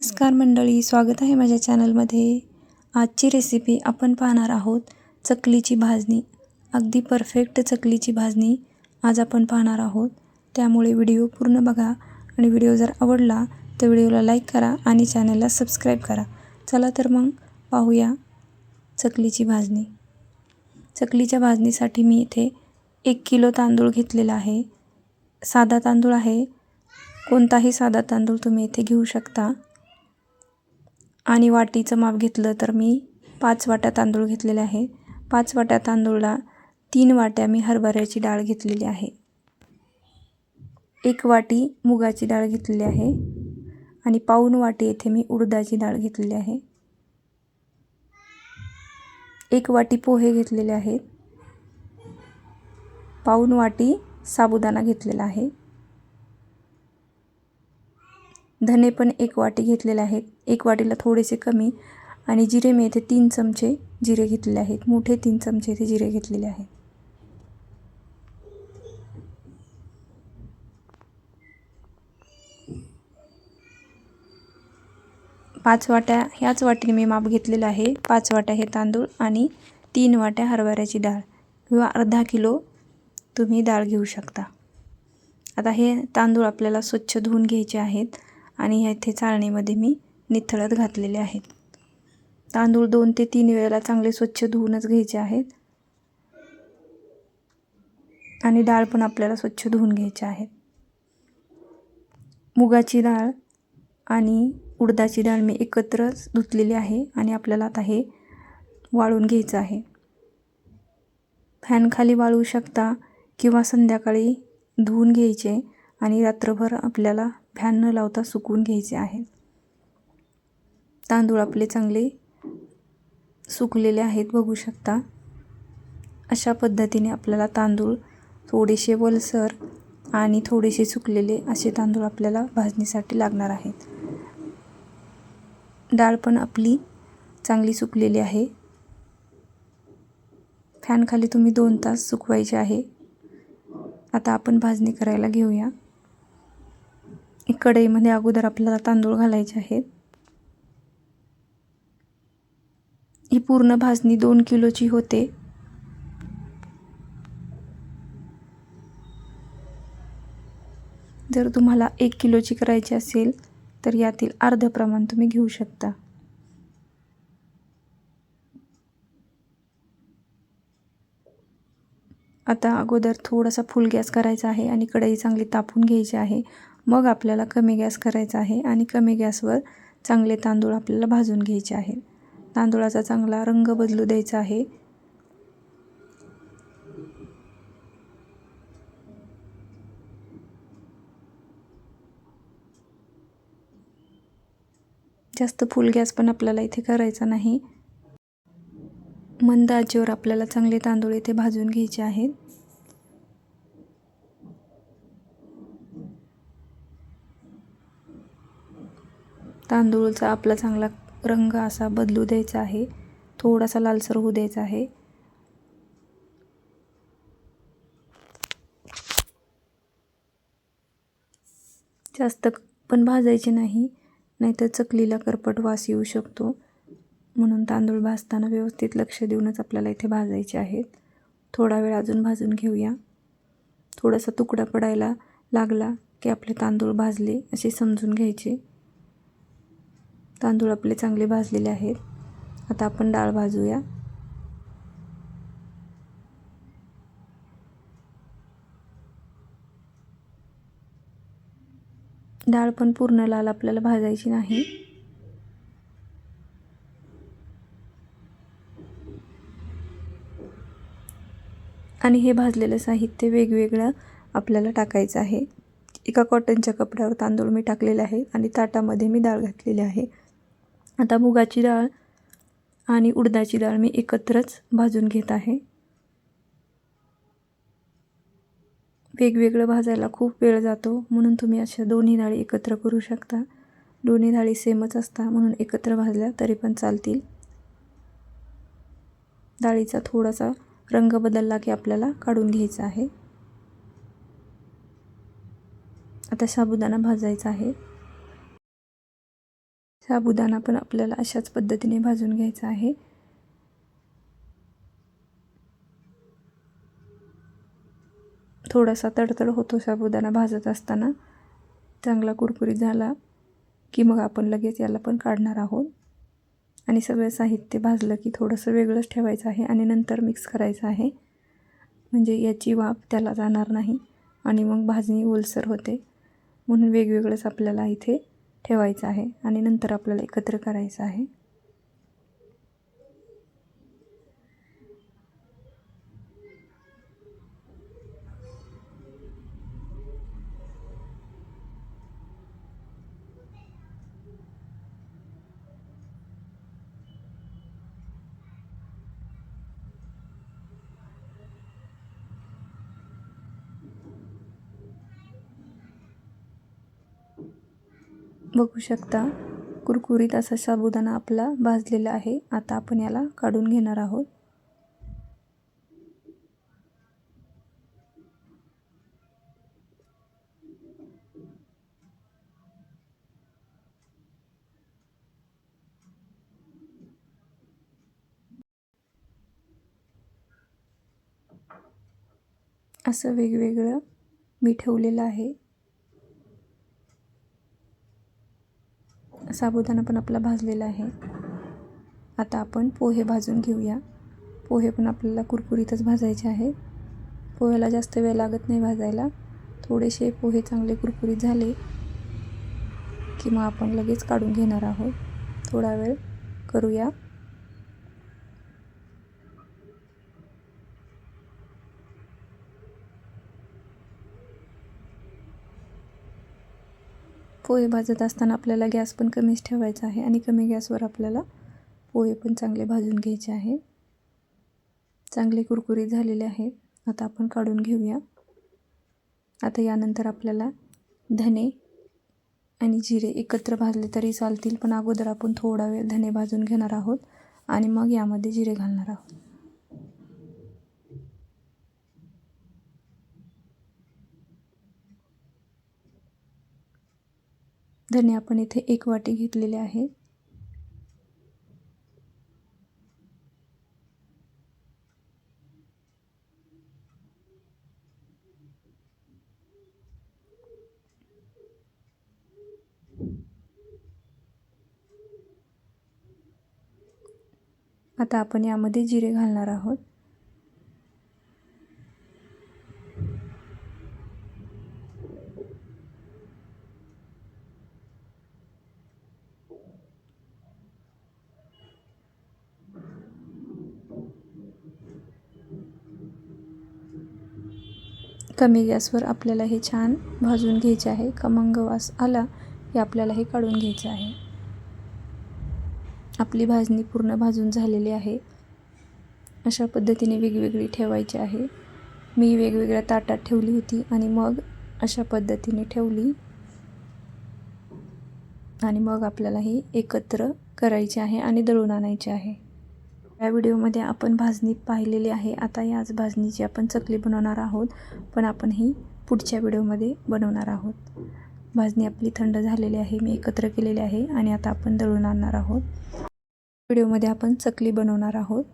नमस्कार मंडळी स्वागत आहे माझ्या चॅनलमध्ये. आजची रेसिपी आपण पाहणार आहोत चकलीची भाजणी. अगदी परफेक्ट चकलीची भाजणी आज आपण पाहणार आहोत. त्यामुळे व्हिडिओ पूर्ण बघा आणि व्हिडिओ जर आवडला तर व्हिडिओला लाईक करा आणि चॅनलला सबस्क्राईब करा. चला तर मग पाहूया चकलीची भाजणी. चकलीच्या भाजणीसाठी मी इथे एक किलो तांदूळ घेतलेला आहे. साधा तांदूळ आहे. कोणताही साधा तांदूळ तुम्ही इथे घेऊ शकता. आणि वाटीचं माप घेतलं तर मी पाच वाट्या तांदूळ घेतलेले आहे. पाच वाट्या तांदूळला तीन वाट्या मी हरभऱ्याची डाळ घेतलेली आहे. एक वाटी मुगाची डाळ घेतलेली आहे आणि पाऊन वाटी येथे मी उडदाची डाळ घेतलेली आहे. एक वाटी पोहे घेतलेले आहेत. पाऊन वाटी साबुदाणा घेतलेला आहे. धने पण एक वाटी घेतलेले आहेत. एक वाटीला थोडेसे कमी आणि जिरे मी येथे तीन चमचे जिरे घेतलेले आहेत. मोठे तीन चमचे इथे जिरे घेतलेले आहेत. पाच वाट्या ह्याच वाटीने मी माप घेतलेलं आहे. पाच वाट्या हे तांदूळ आणि तीन वाट्या हरभऱ्याची डाळ किंवा अर्धा किलो तुम्ही डाळ घेऊ शकता. आता हे तांदूळ आपल्याला स्वच्छ धुवून घ्यायचे आहेत. आणि ह्या इथे चाळणीमध्ये मी निथळत घातलेले आहेत. तांदूळ दोन ते तीन वेळेला चांगले स्वच्छ धुवूनच घ्यायचे आहेत. आणि डाळ पण आपल्याला स्वच्छ धुवून घ्यायची आहेत मुगाची डाळ आणि उडदाची डाळ मी एकत्रच धुतलेली आहे आणि आपल्याला आता हे वाळून घ्यायचं आहे. फॅनखाली वाळू शकता किंवा संध्याकाळी धुवून घ्यायचे. आणि रात्रभर आपल्याला फॅन न लावता सुकवून घ्यायचे आहे. तांदूळ आपले चांगले सुकलेले आहेत बघू शकता. अशा पद्धतीने आपल्याला तांदूळ थोडेसे वलसर आणि थोडेसे सुकलेले असे तांदूळ आपल्याला भाजणीसाठी लागणार आहेत. डाळ पण आपली चांगली सुकलेली आहे. फॅनखाली तुम्ही दोन तास सुकवायचे आहे. आता आपण भाजणी करायला घेऊया. कढईमध्ये अगोदर आपल्याला तांदूळ घालायचे आहेत. ही पूर्ण भाजणी दोन किलोची होते. जर तुम्हाला एक किलोची करायची असेल तर यातील अर्ध प्रमाण तुम्ही घेऊ शकता. आता अगोदर थोडासा फुल गॅस करायचा आहे आणि कढई चांगली तापून घ्यायची आहे. मग आपल्याला कमी गॅस करायचा आहे आणि कमी गॅसवर चांगले तांदूळ आपल्याला भाजून घ्यायचे आहे. तांदूळाचा चांगला रंग बदलू द्यायचा आहे. जास्त फुल गॅस पण आपल्याला इथे करायचा नाही. मंद आचेवर आपल्याला चांगले तांदूळ इथे भाजून घ्यायचे आहेत. तांदूळचा आपला चांगला रंग असा बदलू द्यायचा आहे. थोडासा लालसर होऊ द्यायचा आहे. जास्त पण भाजायचे नाही नाहीतर चकलीला करपट वास येऊ शकतो. म्हणून तांदूळ भाजताना व्यवस्थित लक्ष देऊनच आपल्याला इथे भाजायचे आहेत. थोडा वेळ अजून भाजून घेऊया. थोडासा तुकडा पडायला लागला की आपले तांदूळ भाजले असे समजून घ्यायचे. तांदूळ आपले चांगले भाजलेले आहेत. आता आपण डाळ भाजूया. डाळ पण पूर्ण लाल आपल्याला भाजायची नाही. आणि हे भाजलेलं साहित्य वेगवेगळं आपल्याला टाकायचं आहे. एका कॉटनच्या कपड्यावर तांदूळ मी टाकलेले आहे आणि ताटामध्ये मी डाळ घातलेली आहे. आता मुगाची डाळ आणि उडदाची डाळ मी एकत्रच भाजून घेत आहे. वेगवेगळं भाजायला खूप वेळ जातो म्हणून तुम्ही अशा दोन्ही डाळी एकत्र करू शकता. दोन्ही डाळी सेमच असता म्हणून एकत्र भाजल्या तरी पण चालतील. डाळीचा थोडासा रंग बदलला की आपल्याला काढून घ्यायचा आहे. आता साबुदाणा भाजायचा आहे. साबुदाणा पण आपल्याला अशाच पद्धतीने भाजून घ्यायचा आहे. थोडासा तडतड होतो साबुदाणा भाजत असताना चांगला कुरकुरीत झाला की मग आपण लगेच याला पण काढणार आहोत. आणि सगळं साहित्य भाजलं की थोडंसं वेगळंच ठेवायचं आहे आणि नंतर मिक्स करायचं आहे. म्हणजे याची वाफ त्याला जाणार नाही आणि मग भाजणी ओलसर होते. म्हणून वेगवेगळंच आपल्याला इथे ठेवायचं आहे आणि नंतर आपल्याला एकत्र करायचं आहे. बघू शकता कुरकुरीत असा साबुदाणा आपला भाजलेला आहे. आता आपण याला काढून घेणार आहोत. असं वेगवेगळं मी ठेवलेलं आहे. साबुदाणा पण आपला भाजलेला आहे. आता आपण पोहे भाजून घेऊया. पोहे पण आपल्याला कुरकुरीतच भाजायचे आहे. पोह्याला जास्त वेळ लागत नाही भाजायला. थोडेसे पोहे चांगले कुरकुरीत झाले की मग आपण लगेच काढून घेणार आहोत. थोडा वेळ करूया. पोहे भाजत असताना आपल्याला गॅस पण कमीच ठेवायचा आहे आणि कमी गॅसवर आपल्याला पोहे पण चांगले भाजून घ्यायचे आहे. चांगले कुरकुरीत झालेले आहेत आता आपण काढून घेऊया. आता यानंतर आपल्याला धने आणि जिरे एकत्र भाजले तरी चालतील पण अगोदर आपण थोडा वेळ धने भाजून घेणार आहोत आणि मग यामध्ये जिरे घालणार आहोत. धने आपण इथे एक वाटी घेतलेले आहेत आता आपण यामध्ये जिरे घालणार आहोत. कमी गॅसवर आपल्याला हे छान भाजून घ्यायचे आहे. खमंग वास आला की आपल्याला हे काढून घ्यायचं आहे. आपली भाजणी पूर्ण भाजून झालेली आहे. अशा पद्धतीने वेगवेगळी ठेवायची आहे. मी वेगवेगळ्या ताटात ठेवली होती आणि मग अशा पद्धतीने ठेवली. आणि मग आपल्याला ही एकत्र करायची आहे आणि दळून आणायची आहे. या व्हिडिओमध्ये आपण भाजणी पाहिलेली आहे. आता याच भाजणीची आपण चकली बनवणार आहोत. पण आपण ही पुढच्या व्हिडिओमध्ये बनवणार आहोत. भाजणी आपली थंड झालेली आहे. मी एकत्र केलेली आहे आणि आता आपण दळून आणणार आहोत. व्हिडिओमध्ये आपण चकली बनवणार आहोत.